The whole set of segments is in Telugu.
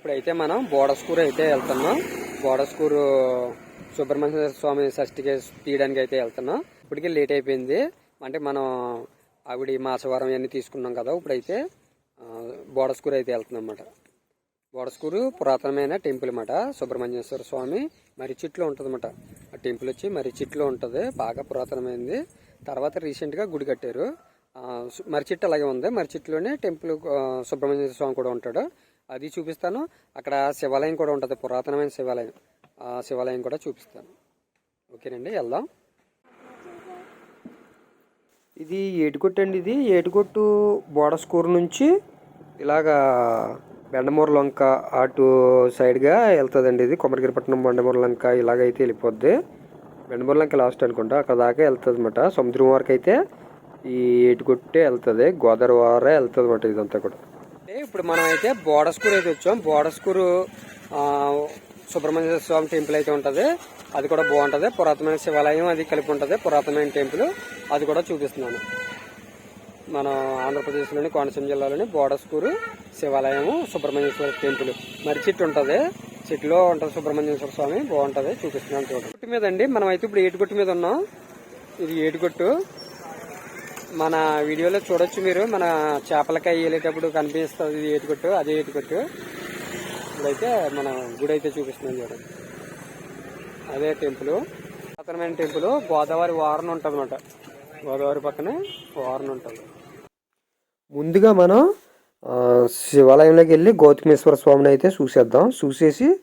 ఇప్పుడైతే మనం బోడస్కూర్ అయితే వెళ్తున్నాం. బోడస్కూర్ సుబ్రహ్మణ్య స్వామి షష్ఠికి తీయడానికి అయితే వెళ్తున్నాం. ఇప్పటికే లేట్ అయిపోయింది. అంటే మనం ఆవిడ మాసవారం ఇవన్నీ తీసుకున్నాం కదా ఇప్పుడైతే బోడస్కూర్ అయితే వెళ్తున్నాం అన్నమాట. బోడస్కూరు పురాతనమైన టెంపుల్ అన్నమాట. సుబ్రహ్మణ్యేశ్వర స్వామి మరి చిట్లో ఉంటుంది ఆ టెంపుల్ వచ్చి మరి చిట్లో ఉంటుంది. బాగా పురాతనమైనది తర్వాత రీసెంట్గా గుడి కట్టారు. మరి చిట్ట అలాగే ఉంది. మరి చిట్లోనే టెంపుల్ ఆ, సుబ్రహ్మణ్య స్వామి కూడా ఉంటాడు. అది చూపిస్తాను. అక్కడ శివాలయం కూడా ఉంటుంది పురాతనమైన శివాలయం. ఆ శివాలయం కూడా చూపిస్తాను. ఓకేనండి వెళ్దాం. ఇది ఏటుకొట్టు అండి ఇది. ఏటుకొట్టు బోడస్కూర్ నుంచి ఇలాగా బెండమూరు లంక అటు సైడ్గా వెళ్తుందండి ఇది. కొమరగిరిపట్నం బెండమూరు లంక ఇలాగైతే వెళ్ళిపోద్ది. బెండమూరు లంక లాస్ట్ అనుకుంటా అక్కడ దాకా వెళ్తుంది అనమాట సముద్రం వరకు అయితే ఈ ఏటుకొట్టే వెళ్తుంది గోదావరి వారే వెళ్తుంది అనమాట ఇదంతా కూడా. ఇప్పుడు మనం అయితే బోడస్కూర్ అయితే వచ్చాం. బోడస్కూరు సుబ్రహ్మణ్య స్వామి టెంపుల్ అయితే ఉంటుంది. అది కూడా బాగుంటుంది. పురాతనమైన శివాలయం అది కలిపి ఉంటుంది. పురాతనమైన టెంపుల్. అది కూడా చూపిస్తున్నాను. మన ఆంధ్రప్రదేశ్లోని కోనసీమ జిల్లాలోని బోడస్కూరు శివాలయము సుబ్రహ్మణ్యేశ్వర టెంపుల్. మరి చెట్టు ఉంటుంది. చెట్టులో ఉంటుంది సుబ్రహ్మణ్యేశ్వర స్వామి. బాగుంటుంది. చూపిస్తున్నాను చూడండి. గుట్టు మీద అండి. మనం అయితే ఇప్పుడు ఏటుగుట్టు మీద ఉన్నాం. ఇది ఏటుగుట్టు. మన వీడియోలో చూడొచ్చు మీరు. మన చేపలకాయ వెళ్ళేటప్పుడు కనిపిస్తుంది ఇది ఏటుగుట్టు అదే ఏటుగుట్టు ఇప్పుడైతే మన గుడి అయితే చూపిస్తున్నాం చూడండి. అదే టెంపుల్. పురాతనమైన టెంపుల్. గోదావరి వారణ ఉంటుంది అనమాట గోదావరి పక్కనే వారణ ఉంటుంది. ముందుగా మనం శివాలయంలోకి వెళ్ళి గౌతమేశ్వర స్వామిని అయితే చూసేద్దాం. చూసేసి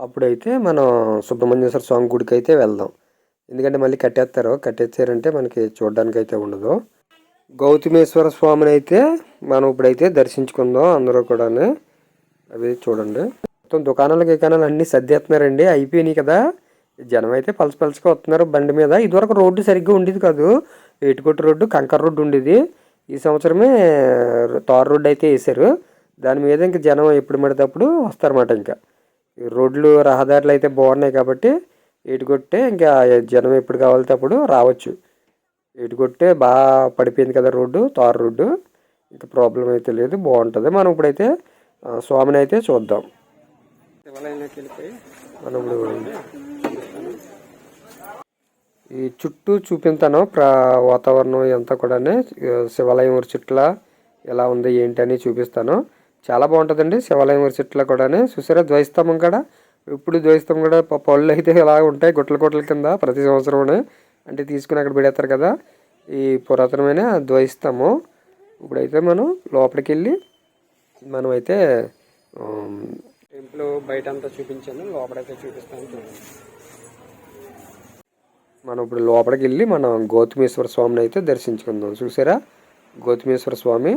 అప్పుడైతే మనం సుబ్రహ్మణ్యేశ్వర స్వామి గుడికి అయితే వెళ్దాం. ఎందుకంటే మళ్ళీ కట్టేస్తారు. కట్టేస్తారంటే మనకి చూడడానికి అయితే ఉండదు. గౌతమేశ్వర స్వామిని అయితే మనం ఇప్పుడైతే దర్శించుకుందాం అందరూ కూడా అవి చూడండి. మొత్తం దుకాణాలు గికాణాలు సర్దేస్తున్నారండి అయిపోయినాయి కదా. జనం అయితే పలస పలసగా వస్తున్నారు బండి మీద. ఇదివరకు రోడ్డు సరిగ్గా ఉండేది కాదు. ఏటుకొట్టు రోడ్డు కంకర్ రోడ్డు ఉండేది. ఈ సంవత్సరమే తార్ రోడ్డు అయితే వేశారు. దాని మీద ఇంకా జనం ఎప్పుడు పడితేప్పుడు వస్తారన్నమాట ఇంకా. రోడ్లు రహదారులు అయితే బాగున్నాయి కాబట్టి ఏటుకొట్టే ఇంకా జనం ఎప్పుడు కావాలితే అప్పుడు రావచ్చు. ఏటుకొట్టే బాగా పడిపోయింది కదా రోడ్డు తార్ రోడ్డు. ఇంకా ప్రాబ్లం అయితే లేదు బాగుంటుంది. మనం ఇప్పుడైతే స్వామిని అయితే చూద్దాం. మనం ఇప్పుడు ఈ చుట్టూ చూపించాను ప్రా వాతావరణం అంతా కూడా శివాలయం ఊరి చుట్ల ఎలా ఉంది ఏంటి అని చూపిస్తాను. చాలా బాగుంటుందండి శివాలయం ఊరి చుట్ల కూడా చూసారా ద్వైస్తంభం కూడా? ఇప్పుడు ద్వైస్తంభం కూడా? పళ్ళు అయితే ఇలా ఉంటాయి గుట్ల గుట్ల కింద ప్రతి సంవత్సరం అంటే తీసుకుని అక్కడ పెడతారు కదా. ఈ పురాతనమైన ద్వైస్తంభం ఇప్పుడైతే మనం లోపలికి వెళ్ళి మనం అయితే టెంపుల్ బయట అంతా చూపించాను. లోపలైతే చూపిస్తాను చూడండి. మనం ఇప్పుడు లోపలికి వెళ్ళి మనం గౌతమేశ్వర స్వామిని అయితే దర్శించుకుందాం. చూసారా? గౌతమేశ్వర స్వామి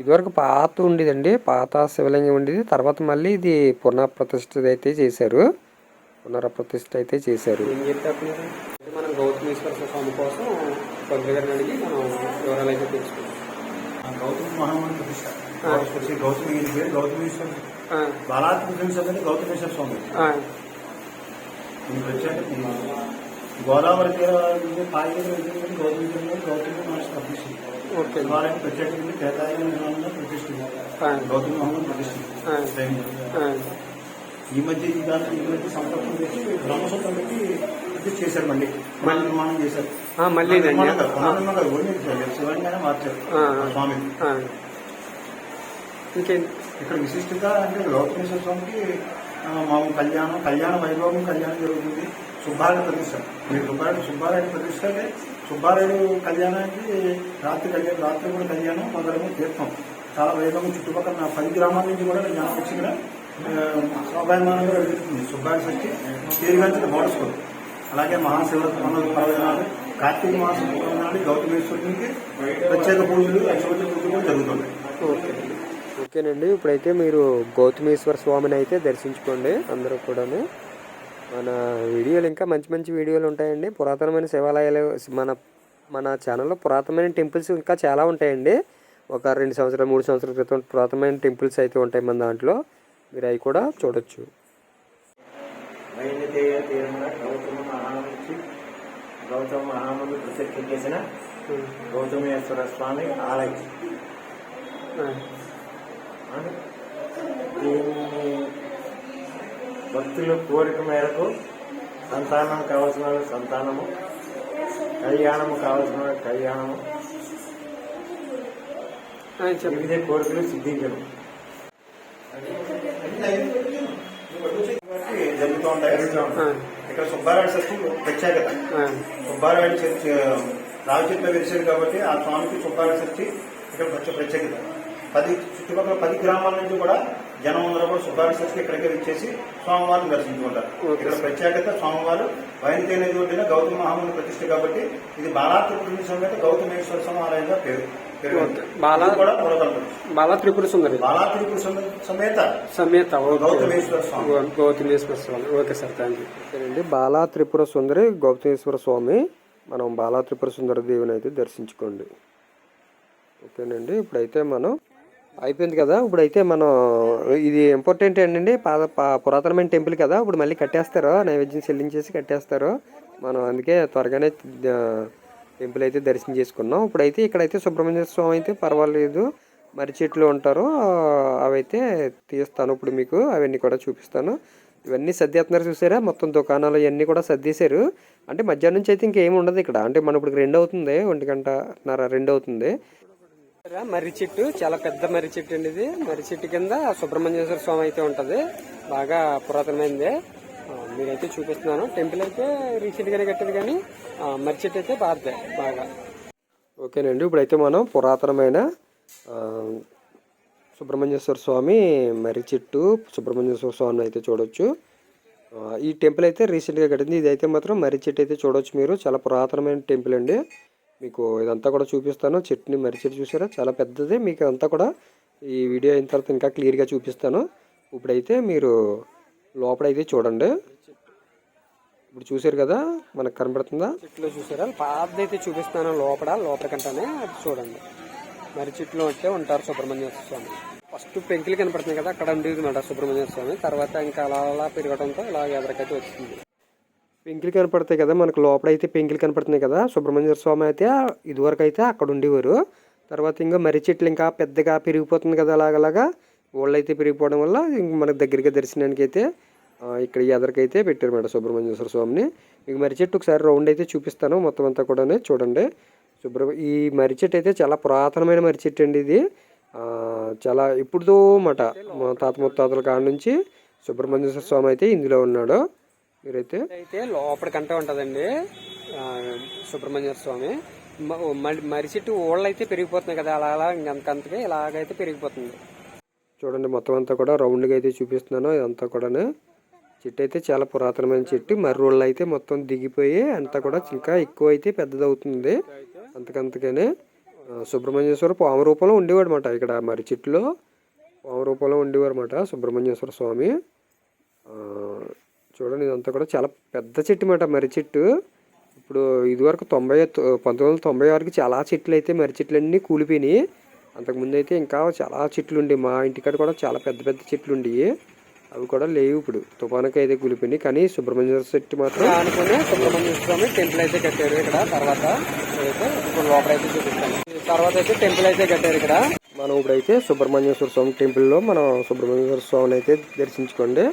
ఇదివరకు పాత ఉండేదండి. పాత శివలింగం ఉండేది. తర్వాత మళ్ళీ ఇది పునఃప్రతిష్ఠ అయితే చేశారు. పునఃప్రతిష్ఠ అయితే చేశారు మనం గౌతమేశ్వర స్వామి కోసం పంతులు గారిని అడిగి మనం వివరాలు అయితే గౌతమ మహామంత్రి ప్రతిష్ట. శ్రీ గౌతమి ఈయన పేరు గౌతమేశ్వర బాలాత్మ సభ్యులు గౌతమేశ్వర స్వామి గోదావరి తీరం నుండి పాయలు గౌతమేశ్వర గౌతమి మహర్షి ప్రతిష్ఠ ఓకే. శివాలయం ప్రత్యేకంగా కేదాయం ప్రతిష్ఠ గౌతమ మహమ్మద్ ప్రతిష్ఠ ఈ మధ్య ఈ దాంట్లో ఈ మధ్య సంకల్పం చేసి బ్రహ్మసూత్రం పెట్టి చేశారు మళ్ళీ. మళ్ళీ నిర్మాణం చేశారు. మళ్ళీ శివాలయంగానే మార్చారు స్వామి ఇంకేం? ఇక్కడ విశిష్టంగా అంటే గౌతమేశ్వర స్వామికి మామూలు కళ్యాణం కళ్యాణ వైభవం కళ్యాణం జరుగుతుంది. సుబ్బారెడ్డి ప్రతిష్ట. మీరు సుబ్బారెడ్డి సుబ్బారెడ్డి ప్రతిష్ట అంటే సుబ్బారెడ్డి కళ్యాణానికి రాత్రి కళ్యాణం రాత్రి కూడా కళ్యాణం మొదలము తీర్థం. చాలా వైభవం చుట్టుపక్కల నా పది గ్రామాల నుంచి కూడా జనం వచ్చి ఇక్కడ ఆ, స్వాభాయమానంగా జరుగుతుంది సుబ్బారెడ్డి షష్ఠి తీరుగంచిన బోడస్కోరు అలాగే మహాశివరాత్రి పండుగ పర్వదినాలు కార్తీక మాసం పర్వదినాలు గౌతమేశ్వరునికి ప్రత్యేక పూజలు అక్షవతి పూజలు కూడా జరుగుతుంది ఓకే. ఓకేనండి. ఇప్పుడైతే మీరు గౌతమేశ్వర స్వామిని అయితే దర్శించుకోండి అందరూ కూడాను. మన వీడియోలు ఇంకా మంచి మంచి వీడియోలు ఉంటాయండి. పురాతనమైన శివాలయాలు మన మన ఛానల్లో పురాతనమైన టెంపుల్స్ ఇంకా చాలా ఉంటాయండి. ఒక రెండు సంవత్సరాలు మూడు సంవత్సరాల క్రితం పురాతనమైన టెంపుల్స్ అయితే ఉంటాయి మన దాంట్లో. మీరు అవి కూడా చూడొచ్చు గౌతమ మహాముడు ప్రతిష్ఠ చేసిన గౌతమేశ్వర స్వామి ఆలయం? దీన్ని భక్తుల కోరిక మేరకు సంతానం కావాల్సిన సంతానము కళ్యాణము కావాల్సిన కళ్యాణము వివిధ కోరికలు సిద్ధించడం జరుగుతూ ఉంటాయి ఇక్కడ సుబ్బారాయుడు సత్యం ప్రత్యేకత. సుబ్బారాయుడు చర్చి రావి చెట్లు వెలిసాడు కాబట్టి ఆ స్వామికి సుబ్బారాయుడు సత్తి ఇక్కడ ప్రత్యేకత పది చుట్టుపక్కల పది గ్రామాల నుంచి కూడా జనం అందరూ కూడా సుబ్బారాయుడు సత్తికి ఇక్కడికి వచ్చేసి స్వామివారిని దర్శించుకుంటారు ఇక్కడ ప్రత్యేకత స్వామివారు వైనతేయ గౌతమ మహాముని ప్రతిష్ఠ కాబట్టి ఇది బాలాత్రిపురి సమేత గౌతమేశ్వర స్వామి ఆలయంగా పేరు బాలా- త్రిపుర సుందరి సమేత. Gautameshwara Swamy. Okay sir thank you. Bala Tripura Sundari Gautameshwara Swamy. మనం బాలా త్రిపుర సుందర దేవుని అయితే దర్శించుకోండి. ఓకేనండి. ఇప్పుడైతే మనం అయిపోయింది కదా? ఇప్పుడైతే మనం ఇది ఇంపార్టెంట్ ఏంటండి? పాత పా- పురాతనమైన టెంపుల్ కదా? ఇప్పుడు మళ్ళీ కట్టేస్తారు? నైవేద్యం చెల్లించేసి కట్టేస్తారు? మనం అందుకే త్వరగానే టెంపుల్ అయితే దర్శనం చేసుకున్నాం. ఇప్పుడైతే ఇక్కడైతే సుబ్రహ్మణ్య స్వామి అయితే పర్వాలేదు. మరి చెట్లు ఉంటారు. అవైతే తీస్తాను. ఇప్పుడు మీకు అవన్నీ కూడా చూపిస్తాను. ఇవన్నీ సర్దేస్తున్నారు చూసారా? మొత్తం దుకాణాలు ఇవన్నీ కూడా సర్దేశారు. అంటే మధ్యాహ్నం నుంచి అయితే ఇంకేం ఉండదు ఇక్కడ. అంటే మన ఇప్పుడు రెండు అవుతుంది. ఒంటి గంటన్నర రెండు అవుతుంది. మర్రి చెట్టు. చాలా పెద్ద మర్రి చెట్టు అండి ఇది. మర్రి చెట్టు కింద సుబ్రహ్మణ్యేశ్వర స్వామి అయితే ఉంటుంది. బాగా పురాతనమైంది. మీరైతే చూపిస్తున్నాను. టెంపుల్ అయితే రీసెంట్ గానే కానీ ఆ, మర్రి చెట్టు అయితే బాగుంది బాగా. ఓకేనండి ఇప్పుడైతే మనం పురాతనమైన సుబ్రహ్మణ్యేశ్వర స్వామి మర్రి చెట్టు సుబ్రహ్మణ్యేశ్వర స్వామిని అయితే చూడొచ్చు. ఈ టెంపుల్ అయితే రీసెంట్గా కట్టింది. ఇది అయితే మాత్రం మర్రి చెట్టు అయితే చూడొచ్చు మీరు. చాలా పురాతనమైన టెంపుల్ అండి. మీకు ఇదంతా కూడా చూపిస్తాను. చెట్టుని మర్రి చెట్టు చూసారా? చాలా పెద్దది. మీకు అంతా కూడా ఈ వీడియో అయిన తర్వాత ఇంకా క్లియర్గా చూపిస్తాను. ఇప్పుడైతే మీరు లోపలైతే చూడండి. ఇప్పుడు చూసారు కదా మనకు కనబడుతుందా? చెట్లో చూసారా? పాతదైతే చూపిస్తాను లోపల లోపల కంటానే అది చూడండి. మరి చెట్లు అంటే ఉంటారు సుబ్రహ్మణ్య స్వామి. ఫస్ట్ పెంకులు కనపడుతున్నాయి కదా అక్కడ ఉండేది మాట సుబ్రహ్మణ్య స్వామి. తర్వాత ఇంకా అలా అలా పెరగడంతో ఇలా ఎదరికైతే వచ్చింది. పెంకులు కనపడతాయి కదా మనకు లోపల అయితే పెంకులు కనపడుతున్నాయి కదా సుబ్రహ్మణ్య స్వామి అయితే ఇదివరకు అయితే అక్కడ ఉండేవారు. తర్వాత ఇంకా మర్రి చెట్లు ఇంకా పెద్దగా పెరిగిపోతుంది కదా అలాగలాగా వాళ్ళు అయితే పెరిగిపోవడం వల్ల ఇంక మనకు దగ్గరగా దర్శనానికి అయితే ఇక్కడ ఈ ఎదరికైతే పెట్టారు మేడం సుబ్రహ్మణ్యేశ్వర స్వామిని. మీకు మర్రి చెట్టు ఒకసారి రౌండ్ అయితే చూపిస్తాను. మొత్తం అంతా కూడా చూడండి. సుబ్రహ్మ ఈ మర్రి చెట్టు అయితే చాలా పురాతనమైన మర్రి చెట్టు అండి ఇది. చాలా ఇప్పుడుదో మాట మా తాత ముత్తాతల కాడ నుంచి సుబ్రహ్మణ్యేశ్వర స్వామి అయితే ఇందులో ఉన్నాడు. మీరైతే అయితే లోపలికంటే ఉంటుందండి. సుబ్రహ్మణ్య స్వామి. మర్రి చెట్టు ఓళ్ళు అయితే పెరిగిపోతున్నాయి కదా అలా అలా ఇంకంతకంతగా ఇలాగైతే పెరిగిపోతుంది. చూడండి మొత్తం అంతా కూడా రౌండ్గా అయితే చూపిస్తున్నాను. ఇదంతా కూడా చెట్టు అయితే చాలా పురాతనమైన చెట్టు. మర్రి రోళ్ళు అయితే మొత్తం దిగిపోయి అంతా కూడా ఇంకా ఎక్కువ అయితే పెద్దదవుతుంది అంతకంతగానే సుబ్రహ్మణ్యేశ్వర పాము రూపంలో ఉండేవాడు అనమాట ఇక్కడ మర్రి చెట్టులో. పాము రూపంలో ఉండేవారు అనమాట సుబ్రహ్మణ్యేశ్వర స్వామి. చూడండి ఇదంతా కూడా చాలా పెద్ద చెట్టు అనమాట మర్రి చెట్టు. ఇప్పుడు ఇదివరకు తొంభై పంతొమ్మిది వందల తొంభై వరకు చాలా చెట్లు అయితే మర్రి చెట్లు అన్నీ కూలిపోయినాయి. అంతకుముందు అయితే ఇంకా చాలా చెట్లు ఉండే మా ఇంటికాడ కూడా చాలా పెద్ద పెద్ద చెట్లు ఉండేవి అవి కూడా లేవు ఇప్పుడు. తుఫానుకి అయితే కూలిపోయినాయి కానీ సుబ్రహ్మణ్య చెట్టు మాత్రం అనుకుని సుబ్రహ్మణ్య స్వామి టెంపుల్ అయితే కట్టారు ఇక్కడ. తర్వాత అయితే ఇప్పుడు లోపల అయితే చూపిస్తాను. తర్వాత అయితే టెంపుల్ అయితే కట్టారు ఇక్కడ. మనం ఇప్పుడైతే సుబ్రహ్మణ్యేశ్వర స్వామి టెంపుల్లో మనం సుబ్రహ్మణ్యేశ్వర స్వామిని అయితే దర్శించుకోండి.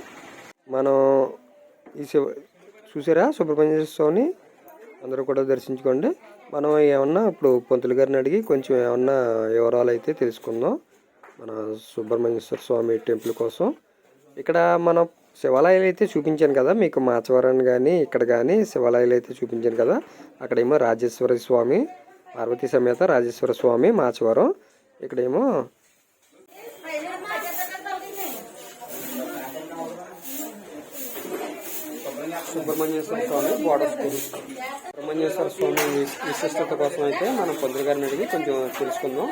మనం ఈ శివ చూసారా? సుబ్రహ్మణ్యేశ్వర స్వామిని అందరూ కూడా దర్శించుకోండి. మనం ఏమన్నా ఇప్పుడు పంతులు గారిని అడిగి కొంచెం ఏమన్నా వివరాలు అయితే తెలుసుకుందాం. మన సుబ్రహ్మణ్యేశ్వర స్వామి టెంపుల్ కోసం. ఇక్కడ మనం శివాలయాలు అయితే చూపించాను కదా మీకు మాచవరం కానీ ఇక్కడ కానీ శివాలయాలు అయితే చూపించాను కదా. అక్కడేమో రాజేశ్వర స్వామి పార్వతీ సమేత రాజేశ్వర స్వామి మాచవరం. ఇక్కడేమో సుబ్రహ్మణ్యేశ్వర స్వామి బోర్డర్ స్కూల్. సుబ్రహ్మణ్యేశ్వర స్వామి విశిష్టత కోసం అయితే మనం పొందరు గారిని అడిగి కొంచెం తెలుసుకుందాం.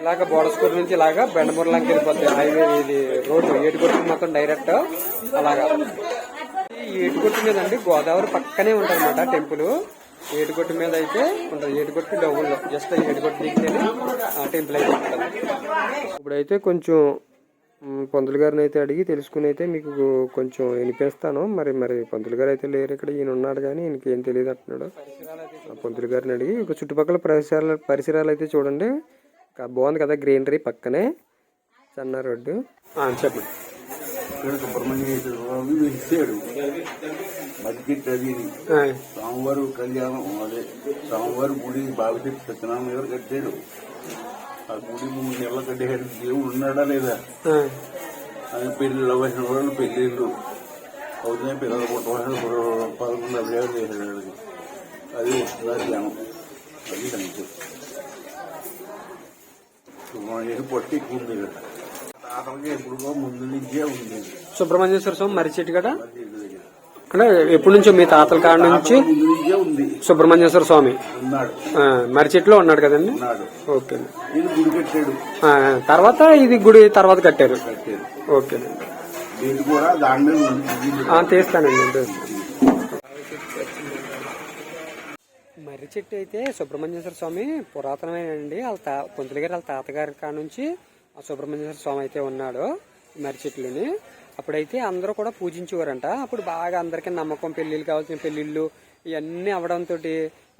ఇలాగ బోర్డర్ స్కూల్ నుంచి ఇలాగా బెండమూరలాంకి వెళ్ళిపోతాయి. హైవే ఇది రోడ్డు. ఏటుకొట్టు మొత్తం డైరెక్ట్ అలాగా. ఏటుకొట్టు మీద అండి గోదావరి పక్కనే ఉంటుంది అనమాట టెంపుల్ ఏటుకొట్టు మీద అయితే ఉంటుంది. ఏటుకొట్టు డౌన్లో. జస్ట్ ఏటుకొట్టు దిగితేనే ఆ టెంపుల్ అయితే ఉంటుంది. ఇప్పుడైతే కొంచెం మ్, పంతులు గారిని అయితే అడిగి తెలుసుకుని అయితే మీకు కొంచెం వినిపిస్తాను. మరి మరి పంతులు గారు అయితే లేరు ఇక్కడ. ఈయన ఉన్నాడు కానీ ఈయనకి ఏం తెలియదు అంటున్నాడు. ఆ పంతులు గారిని అడిగి ఇక చుట్టుపక్కల పరిసరాలు పరిసరాలు అయితే చూడండి. బాగుంది కదా గ్రీనరీ పక్కనే. చెన్న రోడ్డు. ఆ, చెప్పండి. స్వామి వెలిసాడు మధ్యకి అది ఆ, స్వామివారు కళ్యాణం అదే. స్వామివారి గుడి బాలశెట్టి సత్యనారాయణ గారు కట్టాడు. ఆ గుడి మూడు నెలలు కట్టాడు దేవుడు ఉన్నాడా లేదా? ఆ, అది పెళ్ళి వయసు వాళ్ళు పెళ్ళిళ్ళు అవుతున్నాయి పిల్లలు పుట్టవలసిన పదకొండు అభిషేకం చేశాడు. అది వస్తుందా ధ్యానం? అది సంగతి. సుబ్రహ్మణ్యేశ్వర ఉంది తాతలకి ఎప్పుడుకో ముందు నుంచే ఉంది సుబ్రహ్మణ్యేశ్వర స్వామి మర్రి చెట్టు కదా అంటే ఎప్పటి నుంచో మీ తాతల కాడ నుంచి సుబ్రహ్మణ్యేశ్వర స్వామి? ఉన్నాడు ఉన్నాడు కదండి? ఓకే. తర్వాత ఇది గుడి తర్వాత కట్టారు. ఓకే. ఓకేనండి తీస్తానండి నేను మర్రి చెట్టు అయితే సుబ్రహ్మణ్యేశ్వర స్వామి పురాతనమైనండి వాళ్ళ తా పొంతులు గారు వాళ్ళ తాతగారి కాడ నుంచి ఆ సుబ్రహ్మణ్యేశ్వర స్వామి అయితే ఉన్నాడు మర్రి చెట్లుని. అప్పుడైతే అందరూ కూడా పూజించేవారంట. అప్పుడు బాగా అందరికీ నమ్మకం పెళ్ళిళ్ళు కావాల్సిన పెళ్ళిళ్ళు ఇవన్నీ అవడంతో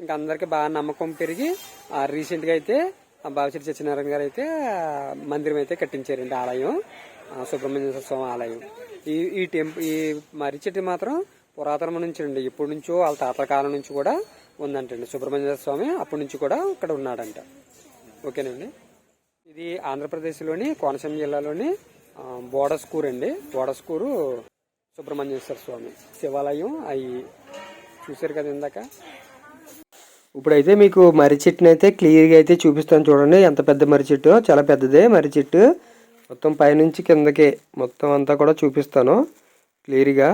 ఇంకా అందరికీ బాగా నమ్మకం పెరిగి ఆ రీసెంట్గా అయితే ఆ బావిచెట్టి సత్యనారాయణ గారు అయితే మందిరం అయితే కట్టించారండి ఆలయం ఆ సుబ్రహ్మణ్యేశ్వర స్వామి ఆలయం. ఈ ఈ టెంపుల్ ఈ మర్రి చెట్టు మాత్రం పురాతనం నుంచి అండి ఇప్పటి నుంచో వాళ్ళ తాతల కాలం నుంచి కూడా ఉందంటండి. సుబ్రహ్మణ్య స్వామి అప్పటి నుంచి కూడా ఇక్కడ ఉన్నాడంట. ఓకేనండి? ఇది ఆంధ్రప్రదేశ్లోని కోనసీమ జిల్లాలోని బోడస్కూర్ అండి. బోడస్కూరు సుబ్రహ్మణ్యేశ్వర స్వామి శివాలయం. అవి చూశారు కదా ఇందాక? ఇప్పుడైతే మీకు మర్రి చెట్టుని అయితే క్లియర్గా అయితే చూపిస్తాను చూడండి. ఎంత పెద్ద మర్రి చెట్టు? చాలా పెద్దదే మర్రి చెట్టు. మొత్తం పైనుంచి కిందకి మొత్తం అంతా కూడా చూపిస్తాను క్లియర్గా.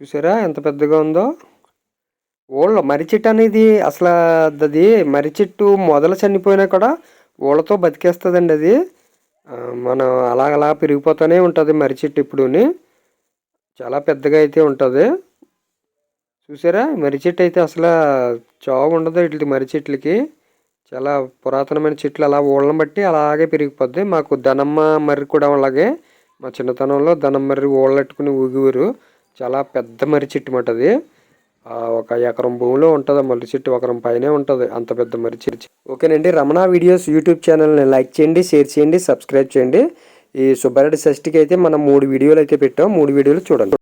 చూసారా ఎంత పెద్దగా ఉందో? ఓళ్ళ మర్రి చెట్టు అనేది అసలు అది మర్రి చెట్టు మొదలు చనిపోయినా కూడా ఓళ్ళతో బతికేస్తుందండి అది. మనం అలా అలా పెరిగిపోతూనే ఉంటుంది మర్రి చెట్టు ఇప్పుడుని. చాలా పెద్దగా అయితే ఉంటుంది. చూసారా? మరిచెట్టు అయితే అసలు చావు ఉండదు వీటి మర్రి చెట్లకి. చాలా పురాతనమైన చెట్లు అలా ఊళ్ళని బట్టి అలాగే పెరిగిపోద్ది. మాకు దనమ్మ మర్రి కూడా అలాగే. మా చిన్నతనంలో దనం మర్రి ఓళ్ళట్టుకుని ఊగివారు. చాలా పెద్ద మర్రి చెట్టు మాట అది ఒక ఎకరం భూమిలో ఉంటుంది మర్రి చెట్టు ఎకరం పైనే ఉంటుంది. అంత పెద్ద మర్రి చెట్టు ఓకేనండి రమణ వీడియోస్ యూట్యూబ్ ఛానల్ని లైక్ చేయండి షేర్ చేయండి సబ్స్క్రైబ్ చేయండి. ఈ సుబ్బారెడ్డి షష్ఠికి అయితే మనం మూడు వీడియోలు అయితే పెట్టాం. మూడు వీడియోలు చూడండి.